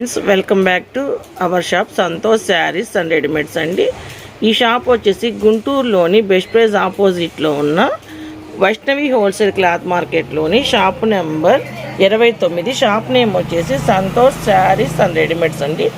Friends welcome back to our shop Santosh sarees and readymades అండి. ఈ shop వచ్చేసి గుంటూరులోని బెస్ట్ ప్రైజ్ ఆపోజిట్లో ఉన్న వైష్ణవి హోల్సేల్ క్లాత్ మార్కెట్లోని షాప్ నెంబర్ ఇరవై తొమ్మిది. షాప్ నేమ్ వచ్చేసి సంతోష్ శారీస్ అండ్ రెడీమేడ్స్ అండి.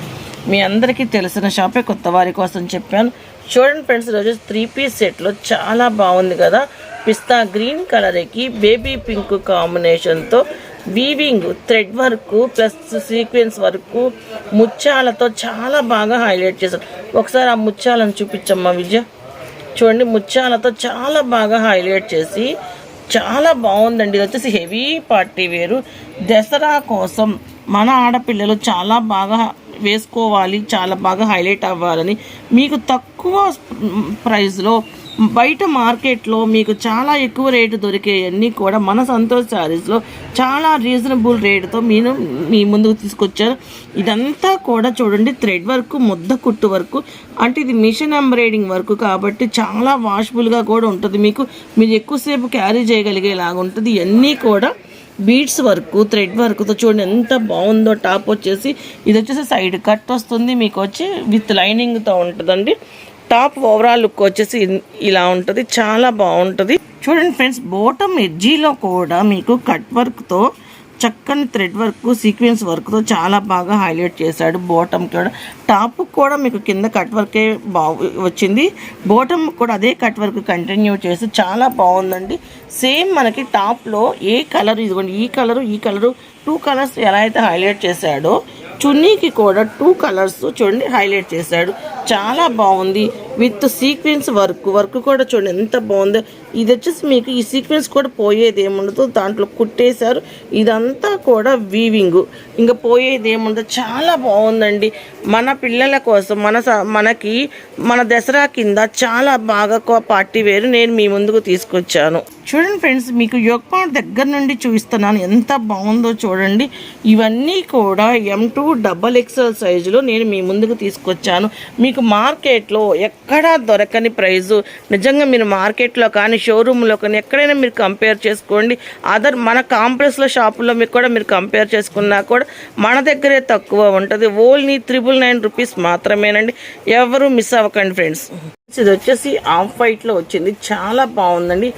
మీ అందరికీ తెలిసిన షాపే కొత్త వారి కోసం చెప్పాను. చూడండి ఫ్రెండ్స్ ఈరోజు త్రీ పీస్ సెట్లో చాలా బాగుంది కదా. పిస్తా గ్రీన్ కలర్కి బేబీ పింక్ కాంబినేషన్తో weaving thread work plus sequence work ముత్యాలతో చాలా బాగా హైలైట్ చేశారు. ఒకసారి ఆ ముత్యాలను చూపించమ్మా విజయ. చూడండి ముత్యాలతో చాలా బాగా హైలైట్ చేసి చాలా బాగుందండి. ఇది వచ్చేసి హెవీ పార్టీ వేరు. దసరా కోసం మన ఆడపిల్లలు చాలా బాగా వేసుకోవాలి చాలా బాగా హైలైట్ అవ్వాలని. మీకు తక్కువ ప్రైస్లో బయట మార్కెట్లో మీకు చాలా ఎక్కువ రేటు దొరికేవన్నీ కూడా మన సంతోష్ శారీస్లో చాలా రీజనబుల్ రేటుతో మీరు మీ ముందుకు తీసుకొచ్చారు. ఇదంతా కూడా చూడండి థ్రెడ్ వర్క్ ముద్ద కుట్టు వర్క్. అంటే ఇది మిషన్ ఎంబ్రాయిడింగ్ వర్క్ కాబట్టి చాలా వాషబుల్గా కూడా ఉంటుంది మీకు. మీరు ఎక్కువసేపు క్యారీ చేయగలిగేలాగా ఉంటుంది. ఇవన్నీ కూడా బీడ్స్ వర్క్ థ్రెడ్ వర్క్తో చూడండి ఎంత బాగుందో టాప్ వచ్చేసి. ఇది వచ్చేసి సైడ్ కట్ వస్తుంది మీకు వచ్చి విత్ లైనింగ్తో ఉంటుందండి. టాప్ ఓవరాల్ లుక్ వచ్చేసి ఇలా ఉంటుంది. చాలా బాగుంటుంది. చూడండి ఫ్రెండ్స్ బోటమ్ ఎడ్జీలో కూడా మీకు కట్ వర్క్తో చక్కని థ్రెడ్ వర్క్ సీక్వెన్స్ వర్క్తో చాలా బాగా హైలైట్ చేశాడు బాటమ్ కూడా. టాప్ కూడా మీకు కింద కట్ వర్కే బాగు వచ్చింది. బాటమ్ కూడా అదే కట్ వర్క్ కంటిన్యూ చేసి చాలా బాగుందండి. సేమ్ మనకి టాప్లో ఏ కలర్ ఇదిగోండి ఈ కలరు ఈ కలరు టూ కలర్స్ ఎలా అయితే హైలైట్ చేశాడో చున్నీకి కూడా టూ కలర్స్ చూడండి హైలైట్ చేశాడు. చాలా బాగుంది. విత్ సీక్వెన్స్ వర్క్ వర్క్ కూడా చూడండి ఎంత బాగుందో. ఇది వచ్చేసి మీకు ఈ సీక్వెన్స్ కూడా పోయేది ఏముండదు దాంట్లో కుట్టేశారు. ఇదంతా కూడా వీవింగ్ ఇంకా పోయేది ఏముండదు చాలా బాగుందండి. మన పిల్లల కోసం మన స- మనకి మన దసరా కింద చాలా బాగా పార్టీ వేరు నేను మీ ముందుకు తీసుకొచ్చాను. చూడండి ఫ్రెండ్స్ మీకు యోగపాట్ దగ్గర నుండి చూపిస్తున్నాను ఎంత బాగుందో చూడండి. ఇవన్నీ కూడా ఎం టూ డబల్ ఎక్స్ఎల్ సైజులో నేను మీ ముందుకు తీసుకొచ్చాను. మీకు మార్కెట్లో ఎక్కడా దొరకని ప్రైజు. నిజంగా మీరు మార్కెట్లో కానీ షోరూంలో కానీ ఎక్కడైనా మీరు కంపేర్ చేసుకోండి. అదర్ మన కాంప్లెక్స్లో షాపుల్లో మీకు కూడా మీరు కంపేర్ చేసుకున్నా కూడా మన దగ్గరే తక్కువ ఉంటుంది. ఓన్లీ త్రిబుల్ నైన్ రూపీస్ మాత్రమేనండి. ఎవరు మిస్ అవ్వకండి ఫ్రెండ్స్. ఇది వచ్చేసి ఆఫ్ వైట్లో వచ్చింది. చాలా బాగుందండి.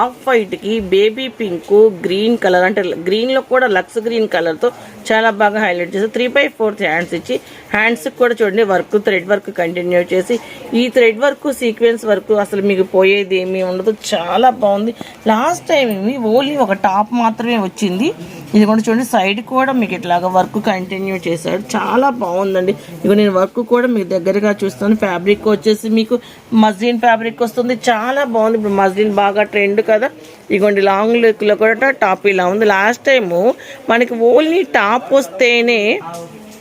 ఆఫ్ వైట్కి బేబీ పింక్ గ్రీన్ కలర్ అంటే గ్రీన్లో కూడా లక్స్ గ్రీన్ కలర్తో చాలా బాగా హైలైట్ చేసి త్రీ బై ఫోర్త్ హ్యాండ్స్ ఇచ్చి హ్యాండ్స్కి కూడా చూడండి వర్క్ థ్రెడ్ వర్క్ కంటిన్యూ చేసి ఈ థ్రెడ్ వర్క్ సీక్వెన్స్ వర్క్ అసలు మీకు పోయేది ఏమీ ఉండదు. చాలా బాగుంది. లాస్ట్ టైం ఏమి ఓన్లీ ఒక టాప్ మాత్రమే వచ్చింది. ఇది కూడా చూడండి సైడ్ కూడా మీకు ఇట్లాగా వర్క్ కంటిన్యూ చేశాడు చాలా బాగుందండి. ఇక నేను వర్క్ కూడా మీకు దగ్గరగా చూస్తాను. ఫ్యాబ్రిక్ వచ్చేసి మీకు మజ్లిన్ ఫ్యాబ్రిక్ వస్తుంది. చాలా బాగుంది. ఇప్పుడు మజ్లిన్ బాగా ట్రెండ్ కదా. ఇగోండి లాంగ్ లుక్లో కూడా టాప్ ఇలా ఉంది. లాస్ట్ టైము మనకి ఓన్లీ టాప్ వస్తేనే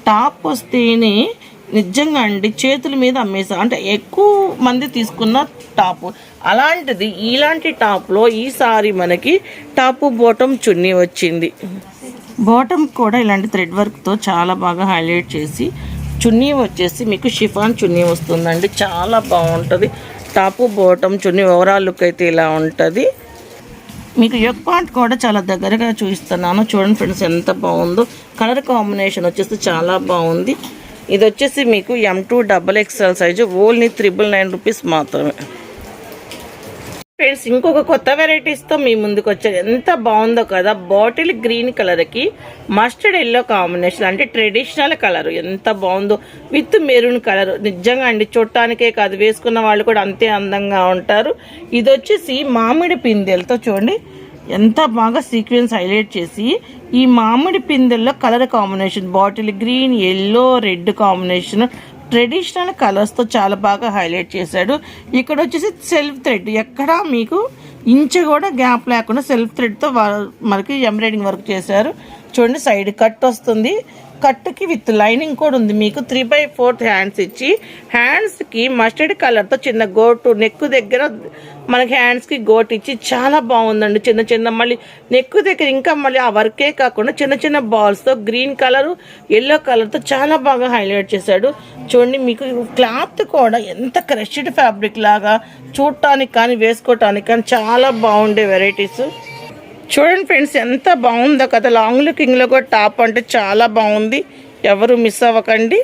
టాప్ వస్తేనే నిజంగా అండి చేతుల మీద అమ్మేసా. అంటే ఎక్కువ మంది తీసుకున్న టాప్ అలాంటిది ఇలాంటి టాప్లో ఈసారి మనకి టాపు బోటం చున్నీ వచ్చింది. బాటమ్ కూడా ఇలాంటి థ్రెడ్ వర్క్తో చాలా బాగా హైలైట్ చేసి చున్నీ వచ్చేసి మీకు షిఫాన్ చున్నీ వస్తుందండి. చాలా బాగుంటుంది. Top bottom chunni overall look అయితే ఇలా ఉంటుంది. మీకు ఎగ్ పాయింట్ కూడా చాలా దగ్గరగా చూపిస్తున్నాను. చూడండి ఫ్రెండ్స్ ఎంత బాగుందో. కలర్ కాంబినేషన్ వచ్చేసి చాలా బాగుంది. ఇది వచ్చేసి మీకు M to double XL size only triple nine rupees మాత్రమే. ఫ్రెండ్స్ ఇంకొక కొత్త వెరైటీస్తో మీ ముందుకు వచ్చారు ఎంత బాగుందో కదా బాటిల్ గ్రీన్ కలర్కి మస్టర్డ్ ఎల్లో కాంబినేషన్ అంటే ట్రెడిషనల్ కలర్ ఎంత బాగుందో విత్ మెరూన్ కలర్ నిజంగా అండి చూడటానికే కాదు వేసుకున్న వాళ్ళు కూడా అంతే అందంగా ఉంటారు. ఇది వచ్చేసి మామిడి పిందెలతో చూడండి ఎంత బాగా సీక్వెన్స్ హైలైట్ చేసి ఈ మామిడి పిందెల్లో colour combination bottle green yellow red combination traditional కలర్స్తో చాలా బాగా హైలైట్ చేశాడు. ఇక్కడ వచ్చేసి సెల్ఫ్ థ్రెడ్. ఎక్కడా మీకు ఇంచ కూడా గ్యాప్ లేకుండా సెల్ఫ్ థ్రెడ్తో మనకి ఎంబ్రాయిడింగ్ వర్క్ చేశారు. చూడండి సైడ్ కట్ వస్తుంది. కట్టుకి విత్ లైనింగ్ కూడా ఉంది. మీకు త్రీ బై ఫోర్త్ హ్యాండ్స్ ఇచ్చి హ్యాండ్స్కి మస్టర్డ్ కలర్తో చిన్న గోటు నెక్ దగ్గర మనకి హ్యాండ్స్కి గోట్ ఇచ్చి చాలా బాగుందండి. చిన్న చిన్న మళ్ళీ నెక్ దగ్గర ఇంకా మళ్ళీ ఆ వర్కే కాకుండా చిన్న చిన్న బాల్స్తో గ్రీన్ కలర్ ఎల్లో కలర్తో చాలా బాగా హైలైట్ చేశాడు. చూడండి మీకు క్లాత్ కూడా ఎంత క్రష్డ్ ఫ్యాబ్రిక్ లాగా చూడటానికి కానీ వేసుకోవటానికి కానీ చాలా బాగుండే వెరైటీస్ చూడండి ఫ్రెండ్స్ ఎంత బాగుందో కదా లాంగ్ లుకింగ్లో కూడా టాప్ అంటే చాలా బాగుంది. ఎవరు మిస్ అవ్వకండి.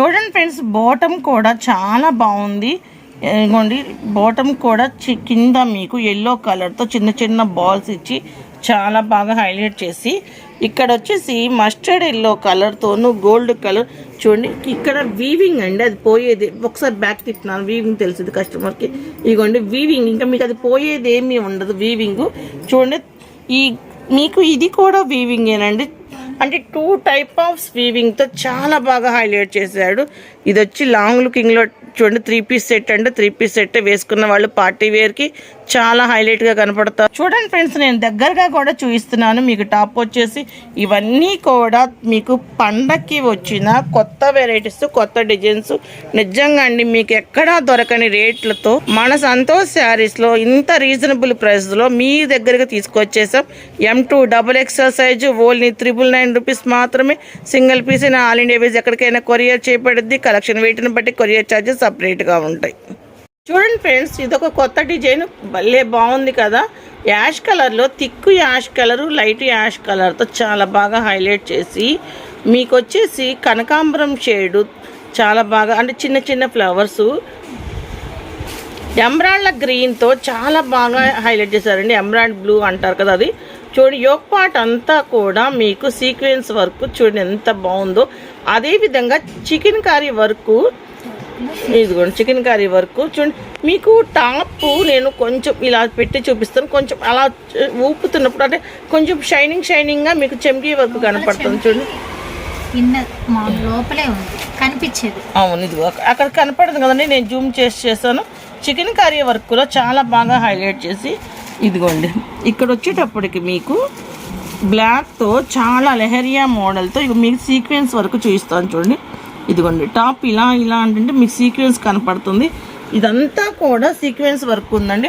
చూడండి ఫ్రెండ్స్ బాటమ్ కూడా చాలా బాగుంది. ఇదిగోండి బాటమ్ కూడా చి- కింద మీకు ఎల్లో కలర్తో చిన్న చిన్న బాల్స్ ఇచ్చి చాలా బాగా హైలైట్ చేసి ఇక్కడ వచ్చేసి మస్టర్డ్ ఎల్లో కలర్తోను గోల్డ్ కలర్ చూడండి. ఇక్కడ వీవింగ్ అండి అది పోయేది. ఒకసారి బ్యాక్ తిప్పినాను వీవింగ్ తెలిసింది కస్టమర్కి ఇదిగోండి వీవింగ్ ఇంకా మీకు అది పోయేది ఏమీ ఉండదు వీవింగ్ చూడండి ఈ మీకు ఇది కూడా వీవింగేనండి అంటే టూ టైప్ ఆఫ్ వీవింగ్తో చాలా బాగా హైలైట్ చేశాడు. ఇది వచ్చి లాంగ్ లుకింగ్లో చూడండి త్రీ పీస్ సెట్ అంటే త్రీ పీస్ సెట్ వేసుకున్న వాళ్ళు పార్టీ వేర్కి చాలా హైలైట్గా కనపడతారు. చూడండి ఫ్రెండ్స్ నేను దగ్గరగా కూడా చూపిస్తున్నాను. మీకు టాప్ వచ్చేసి ఇవన్నీ కూడా మీకు పండక్కి వచ్చిన కొత్త వెరైటీస్ కొత్త డిజైన్స్ నిజంగా అండి మీకు ఎక్కడా దొరకని రేట్లతో మన సంతోష్ శారీస్లో ఇంత రీజనబుల్ ప్రైస్లో మీ దగ్గరకు తీసుకొచ్చేసాం. M to double XL size only triple nine rupees మాత్రమే. Single piece all India ways ఎక్కడికైనా కొరియర్ చేపడుద్ది. కలెక్షన్ వెయిట్ని బట్టి కొరియర్ ఛార్జెస్ సపరేట్గా ఉంటాయి. చూడండి ఫ్రెండ్స్ ఇదొక కొత్త డిజైన్. భలే బాగుంది కదా. యాష్ కలర్లో thick ash colour light ash కలర్తో చాలా బాగా హైలైట్ చేసి మీకు వచ్చేసి కనకాంబరం షేడు చాలా బాగా అంటే చిన్న చిన్న ఫ్లవర్స్. ఎంబ్రాయిడ్ల గ్రీన్తో చాలా బాగా హైలైట్ చేశారండి. ఎంబ్రాయిడ్ బ్లూ అంటారు కదా అది. చూడండి యోగ్ పార్ట్ అంతా కూడా మీకు సీక్వెన్స్ వర్క్ చూడండి ఎంత బాగుందో. అదేవిధంగా చికెన్ కర్రీ వర్క్ ఇదిగోండి చికెన్ కర్రీ వర్క్ చూడండి. మీకు టాప్ నేను కొంచెం ఇలా పెట్టి చూపిస్తాను. కొంచెం అలా ఊపుతున్నప్పుడు అంటే కొంచెం షైనింగ్ షైనింగ్గా మీకు చెంకీ వర్క్ కనపడుతుంది చూడండి. లోపలే ఉంది. కనిపించేది. అవును ఇది అక్కడ కనపడదు కదండి. నేను జూమ్ చేసి చేశాను. చికెన్ కర్రీ వర్క్లో చాలా బాగా హైలైట్ చేసి ఇదిగోండి. ఇక్కడ వచ్చేటప్పటికి మీకు బ్లాక్తో చాలా లెహరియా మోడల్తో ఇక మీకు సీక్వెన్స్ వరకు చూపిస్తాను చూడండి. ఇదిగోండి టాప్ ఇలా ఇలా అంటే మీకు సీక్వెన్స్ కనపడుతుంది. ఇదంతా కూడా సీక్వెన్స్ వర్క్ ఉందండి.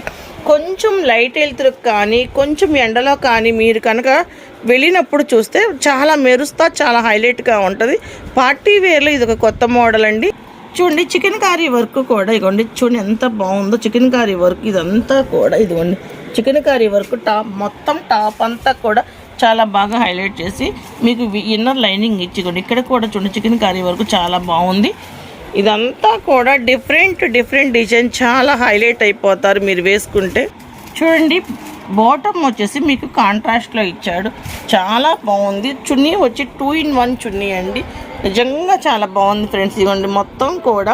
కొంచెం లైట్ వెళ్తురు కానీ కొంచెం ఎండలో కానీ మీరు కనుక వెళ్ళినప్పుడు చూస్తే చాలా మెరుస్తా చాలా హైలైట్గా ఉంటుంది. పార్టీ వేర్లో ఇది ఒక కొత్త మోడల్ అండి. చూడండి చికెన్ కర్రీ వర్క్ కూడా ఇదిగోండి చూడండి ఎంత బాగుందో చికెన్ కర్రీ వర్క్ ఇదంతా కూడా ఇదిగోండి. చికెన్ కర్రీ వర్క్ టాప్ మొత్తం టాప్ అంతా కూడా చాలా బాగా హైలైట్ చేసి మీకు ఇన్నర్ లైనింగ్ ఇచ్చిగోండి ఇక్కడ కూడా చూడండి చికెన్ కర్రీ వర్క్ చాలా బాగుంది. ఇదంతా కూడా డిఫరెంట్ డిఫరెంట్ డిజైన్ చాలా హైలైట్ అయిపోతారు మీరు వేసుకుంటే. చూడండి బాటమ్ వచ్చేసి మీకు కాంట్రాస్ట్లో ఇచ్చాడు. చాలా బాగుంది. చున్నీ వచ్చి టూ ఇన్ వన్ చున్నీ అండి. నిజంగా చాలా బాగుంది ఫ్రెండ్స్. ఇవ్వండి మొత్తం కూడా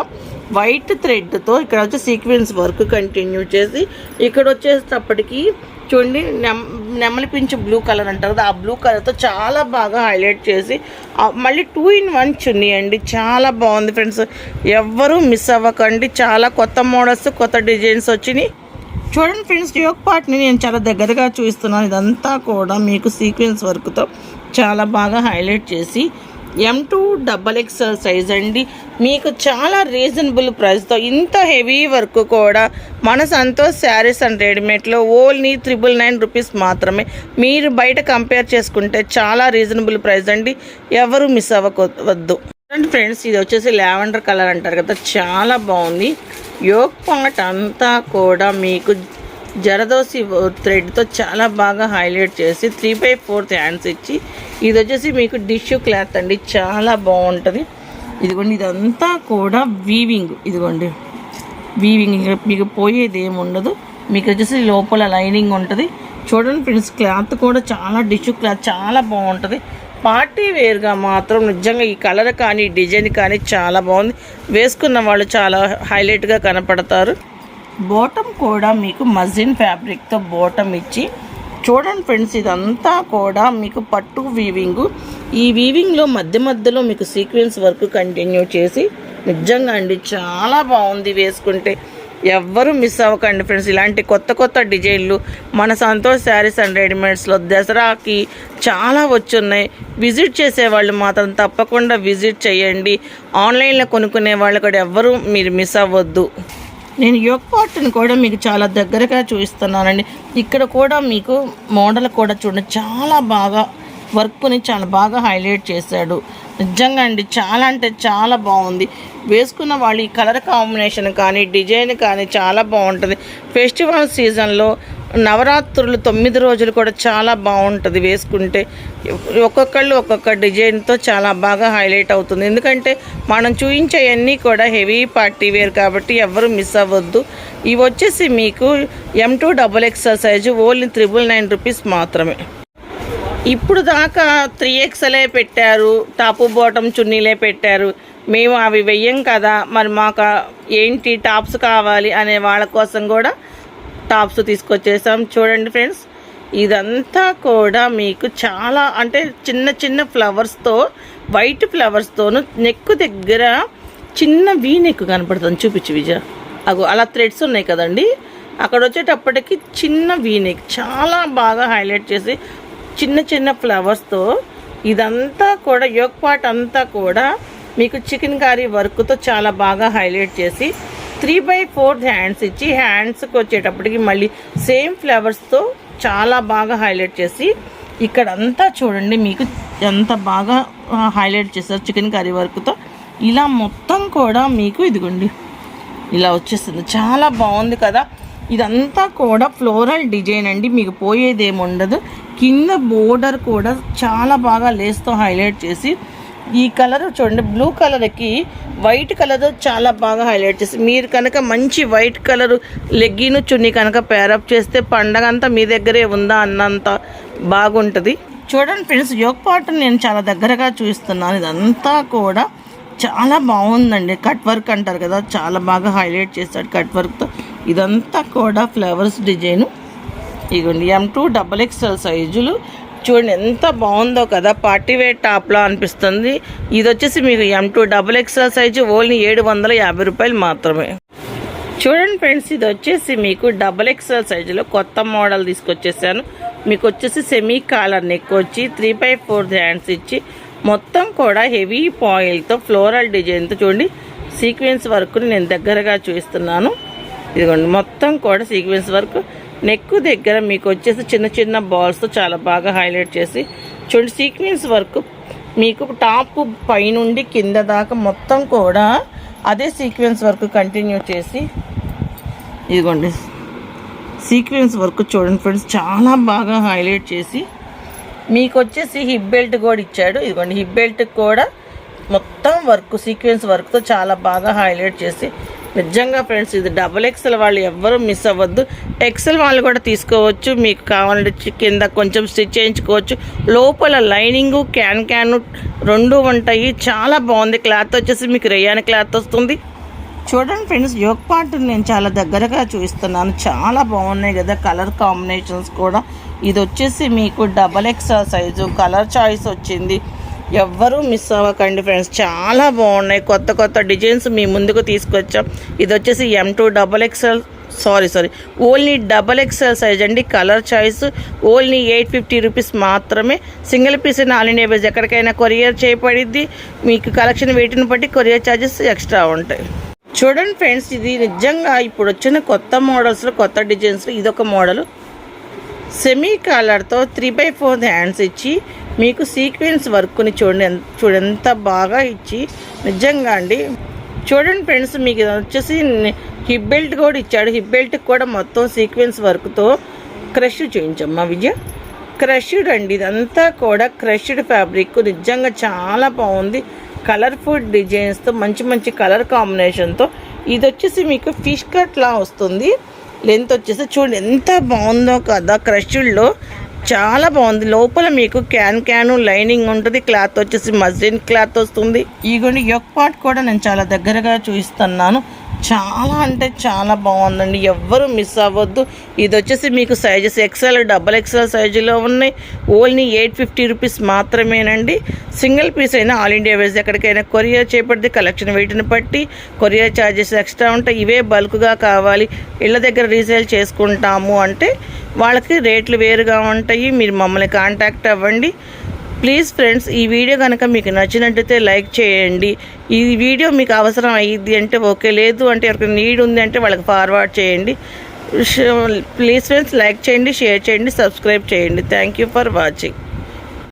వైట్ థ్రెడ్తో ఇక్కడ వచ్చి సీక్వెన్స్ వర్క్ కంటిన్యూ చేసి ఇక్కడ వచ్చేటప్పటికి చూడండి నెమ్ నెమలి పింఛు బ్లూ కలర్ అంటారు. కదా ఆ బ్లూ కలర్తో చాలా బాగా హైలైట్ చేసి మళ్ళీ టూ ఇన్ వన్ చున్నీ అండి. చాలా బాగుంది ఫ్రెండ్స్ ఎవ్వరూ మిస్ అవ్వకండి. చాలా కొత్త మోడల్స్ కొత్త డిజైన్స్ వచ్చినాయి. చూడండి ఫ్రెండ్స్ యోగ్ పార్ట్ని నేను చాలా దగ్గరగా చూపిస్తున్నాను. ఇదంతా కూడా మీకు సీక్వెన్స్ వర్క్తో చాలా బాగా హైలైట్ చేసి M to double XL size అండి. మీకు చాలా రీజనబుల్ ప్రైస్తో ఇంత హెవీ వర్క్ కూడా మన సంతోష్ శారీస్ అండ్ రెడీమేడ్లో ఓన్లీ త్రిబుల్ నైన్ రూపీస్ మాత్రమే. మీరు బయట కంపేర్ చేసుకుంటే చాలా రీజనబుల్ ప్రైస్ అండి. ఎవరు మిస్ అవ్వవద్దు అండ్ ఫ్రెండ్స్ ఇది వచ్చేసి లావెండర్ కలర్ అంటారు కదా చాలా బాగుంది. యోగ్ పార్ట్ అంతా కూడా మీకు జరదోసి థ్రెడ్తో చాలా బాగా హైలైట్ చేసి త్రీ బై ఫోర్త్ హ్యాండ్స్ ఇచ్చి ఇది వచ్చేసి మీకు డిష్యూ క్లాత్ అండి. చాలా బాగుంటుంది. ఇదిగోండి ఇదంతా కూడా వీవింగ్. ఇదిగోండి వీవింగ్. మీకు పోయేది ఏమి ఉండదు. మీకు వచ్చేసి లోపల లైనింగ్ ఉంటుంది. చూడండి ఫ్రెండ్స్ క్లాత్ కూడా చాలా డిష్యూ క్లాత్ చాలా బాగుంటుంది. పార్టీ వేర్గా మాత్రం నిజంగా ఈ కలర్ కానీ డిజైన్ కానీ చాలా బాగుంది. వేసుకున్న వాళ్ళు చాలా హైలైట్గా కనపడతారు. బాటమ్ కూడా మీకు మజిన్ ఫ్యాబ్రిక్తో బాటమ్ ఇచ్చి చూడండి ఫ్రెండ్స్ ఇదంతా కూడా మీకు పట్టు వీవింగ్ ఈ వీవింగ్లో మధ్య మధ్యలో మీకు సీక్వెన్స్ వర్క్ కంటిన్యూ చేసి నిజంగా అండి చాలా బాగుంది వేసుకుంటే. ఎవ్వరూ మిస్ అవ్వకండి ఫ్రెండ్స్ ఇలాంటి కొత్త కొత్త డిజైన్లు. మన సంతోష్ శారీస్ అండ్ రెడీమేడ్స్లో దసరాకి చాలా వచ్చున్నాయి. విజిట్ చేసే వాళ్ళు మాత్రం తప్పకుండా విజిట్ చేయండి. ఆన్లైన్లో కొనుక్కునే వాళ్ళు కూడా ఎవ్వరూ మీరు మిస్ అవ్వద్దు. నేను యోగ్ పార్ట్ని కూడా మీకు చాలా దగ్గరగా చూపిస్తున్నానండి. ఇక్కడ కూడా మీకు మోడల్ కూడా చూడండి. చాలా బాగా వర్క్ని చాలా బాగా హైలైట్ చేశాడు. నిజంగా అండి చాలా అంటే చాలా బాగుంది. వేసుకున్న వాళ్ళు ఈ కలర్ కాంబినేషన్ కానీ డిజైన్ కానీ చాలా బాగుంటుంది. ఫెస్టివల్ సీజన్లో నవరాత్రులు తొమ్మిది రోజులు కూడా చాలా బాగుంటుంది వేసుకుంటే. ఒక్కొక్కళ్ళు ఒక్కొక్క డిజైన్తో చాలా బాగా హైలైట్ అవుతుంది. ఎందుకంటే మనం చూపించేవన్నీ కూడా హెవీ పార్టీ వేర్ కాబట్టి ఎవరు మిస్ అవ్వద్దు. ఇవి వచ్చేసి మీకు M to double XL size only triple nine rupees మాత్రమే. ఇప్పుడు దాకా త్రీ ఎక్స్ఎలే పెట్టారు టాపు బాటమ్ చున్నీలే పెట్టారు. మేము అవి వెయ్యం కదా మరి మాకు ఏంటి టాప్స్ కావాలి అనే వాళ్ళ కోసం కూడా టాప్స్ తీసుకొచ్చేసాం. చూడండి ఫ్రెండ్స్ ఇదంతా కూడా మీకు చాలా అంటే చిన్న చిన్న ఫ్లవర్స్తో వైట్ ఫ్లవర్స్తోను నెక్ దగ్గర చిన్న వీ నెక్ కనపడుతుంది. చూపించు విజయ. అగో అలా థ్రెడ్స్ ఉన్నాయి కదండి. అక్కడ వచ్చేటప్పటికి చిన్న వీ నెక్ చాలా బాగా హైలైట్ చేసి చిన్న చిన్న ఫ్లవర్స్తో ఇదంతా కూడా యోగ్ పాట్ అంతా కూడా మీకు చికెన్ కర్రీ వర్క్తో చాలా బాగా హైలైట్ చేసి త్రీ బై ఫోర్త్ హ్యాండ్స్ ఇచ్చి హ్యాండ్స్కి వచ్చేటప్పటికి మళ్ళీ సేమ్ ఫ్లవర్స్తో చాలా బాగా హైలైట్ చేసి ఇక్కడ అంతా చూడండి మీకు ఎంత బాగా హైలైట్ చేస్తారు చికెన్ కర్రీ వర్క్తో ఇలా మొత్తం కూడా మీకు ఇదిగోండి. ఇలా వచ్చేస్తుంది చాలా బాగుంది కదా. ఇదంతా కూడా ఫ్లోరల్ డిజైన్ అండి. మీకు పోయేది ఏమి ఉండదు కింద బోర్డర్ కూడా చాలా బాగా లేస్తో హైలైట్ చేసి ఈ కలర్ చూడండి బ్లూ కలర్కి వైట్ కలర్ చాలా బాగా హైలైట్ చేసి మీరు కనుక మంచి వైట్ కలర్ లెగ్గిన్ చున్నీ కనుక పేరప్ చేస్తే పండగ అంతా మీ దగ్గరే ఉందా అన్నంత బాగుంటుంది. చూడండి ఫ్రెండ్స్ యోగ పాటు నేను చాలా దగ్గరగా చూస్తున్నాను. ఇదంతా కూడా చాలా బాగుందండి. కట్ వర్క్ అంటారు కదా చాలా బాగా హైలైట్ చేస్తాడు కట్ వర్క్తో ఇదంతా కూడా ఫ్లవర్స్ డిజైను. ఇగోండి ఎం టూ డబల్ ఎక్స్ఎల్ సైజులు చూడండి ఎంత బాగుందో కదా పార్టీ వేర్ టాప్లో అనిపిస్తుంది. ఇది వచ్చేసి మీకు M to double XL size only ఏడు వందల యాభై రూపాయలు మాత్రమే. చూడండి ఫ్రెండ్స్ ఇది వచ్చేసి మీకు డబల్ ఎక్స్ఎల్ సైజులో కొత్త మోడల్ తీసుకొచ్చేసాను. మీకు వచ్చేసి సెమీ కాలర్ నెక్ వచ్చి త్రీ బై ఫోర్ హ్యాండ్స్ ఇచ్చి మొత్తం కూడా హెవీ పాయిల్తో ఫ్లోరల్ డిజైన్తో చూడండి. సీక్వెన్స్ వర్క్ని నేను దగ్గరగా చూపిస్తున్నాను. ఇదిగోండి మొత్తం కూడా సీక్వెన్స్ వర్క్ నెక్ దగ్గర మీకు వచ్చేసి చిన్న చిన్న బాల్స్తో చాలా బాగా హైలైట్ చేసి చూడండి సీక్వెన్స్ వర్క్ మీకు టాప్ పైనుండి కింద దాకా మొత్తం కూడా అదే సీక్వెన్స్ వర్క్ కంటిన్యూ చేసి ఇదిగోండి సీక్వెన్స్ వర్క్ చూడండి ఫ్రెండ్స్ చాలా బాగా హైలైట్ చేసి మీకు వచ్చేసి హిప్ బెల్ట్ కూడా ఇచ్చాడు. ఇదిగోండి హిప్ బెల్ట్ కూడా మొత్తం వర్క్ సీక్వెన్స్ వర్క్తో చాలా బాగా హైలైట్ చేసి నిజంగా ఫ్రెండ్స్ ఇది డబుల్ ఎక్సెల్ వాళ్ళు ఎవ్వరూ మిస్ అవ్వద్దు. ఎక్సెల్ వాళ్ళు కూడా తీసుకోవచ్చు. మీకు కావాలంటే కింద కొంచెం స్టిచ్ చేయించుకోవచ్చు. లోపల లైనింగు క్యాన్ క్యాన్ రెండు ఉంటాయి. చాలా బాగుంది. క్లాత్ వచ్చేసి మీకు రేయాని క్లాత్ వస్తుంది. చూడండి ఫ్రెండ్స్ యోగ్ పార్ట్ నేను చాలా దగ్గరగా చూపిస్తున్నాను. చాలా బాగున్నాయి కదా కలర్ కాంబినేషన్స్ కూడా. ఇది వచ్చేసి మీకు double X size colour choice వచ్చింది. ఎవ్వరూ మిస్ అవ్వకండి ఫ్రెండ్స్ చాలా బాగున్నాయి. కొత్త కొత్త డిజైన్స్ మీ ముందుకు తీసుకొచ్చాం. ఇది వచ్చేసి M to double XL sorry sorry only double XL size అండి. Colour choice only eight fifty rupees మాత్రమే. సింగిల్ పీస్ ఆల్ ఇండియా ఎక్కడికైనా కొరియర్ చేయబడిద్ది. మీకు కలెక్షన్ వెయిట్ని బట్టి కొరియర్ ఛార్జెస్ ఎక్స్ట్రా ఉంటాయి. చూడండి ఫ్రెండ్స్ ఇది నిజంగా ఇప్పుడు వచ్చిన కొత్త మోడల్స్లో కొత్త డిజైన్స్లో ఇదొక మోడల్ సెమీ కలర్తో త్రీ బై ఫోర్ హ్యాండ్స్ ఇచ్చి మీకు సీక్వెన్స్ వర్క్ని చూడండి చూడంత చూడండి ఎంత బాగా ఇచ్చి నిజంగా అండి. చూడండి ఫ్రెండ్స్ మీకు వచ్చేసి హిప్ బెల్ట్ కూడా ఇచ్చాడు. హిప్ బెల్ట్కి కూడా మొత్తం సీక్వెన్స్ వర్క్తో క్రష్ చేయించమ్మా విజయ. క్రష్డ్ అండి. ఇదంతా కూడా క్రష్డ్ ఫ్యాబ్రిక్ నిజంగా చాలా బాగుంది. కలర్ఫుల్ డిజైన్స్తో మంచి మంచి కలర్ కాంబినేషన్తో ఇది వచ్చేసి మీకు ఫిష్ కట్లా వస్తుంది. లెంత్ వచ్చేసి చూడండి ఎంత బాగుందో కదా క్రష్డ్లో చాలా బాగుంది. లోపల మీకు క్యాన్ క్యాను లైనింగ్ ఉంటుంది. క్లాత్ వచ్చేసి మస్లిన్ క్లాత్ వస్తుంది. ఇగోండి యొక్క పార్ట్ కూడా నేను చాలా దగ్గరగా చూపిస్తున్నాను. చాలా అంటే చాలా బాగుందండి. ఎవ్వరు మిస్ అవ్వద్దు. ఇది వచ్చేసి మీకు సైజెస్ ఎక్సెల్ డబల్ ఎక్సెల్ సైజులో ఉన్నాయి. ఓన్లీ ఎయిట్ ఫిఫ్టీ రూపీస్ మాత్రమేనండి. సింగిల్ పీస్ అయినా ఆల్ ఇండియా వేస్ ఎక్కడికైనా కొరియర్ చేపడితే కలెక్షన్ వెయిట్ని బట్టి కొరియర్ ఛార్జెస్ ఎక్స్ట్రా ఉంటాయి. ఇవే బల్క్గా కావాలి. ఇళ్ళ దగ్గర రీసేల్ చేసుకుంటాము అంటే వాళ్ళకి రేట్లు వేరుగా ఉంటాయి. మీరు మమ్మల్ని కాంటాక్ట్ అవ్వండి. ప్లీజ్ ఫ్రెండ్స్ ఈ వీడియో కనుక మీకు నచ్చినట్టయితే లైక్ చేయండి. ఈ వీడియో మీకు అవసరం అయ్యింది అంటే ఓకే లేదు అంటే ఎవరికి నీడ్ ఉంది అంటే వాళ్ళకి ఫార్వర్డ్ చేయండి. ప్లీజ్ ఫ్రెండ్స్ లైక్ చేయండి షేర్ చేయండి సబ్స్క్రైబ్ చేయండి. Thank you for watching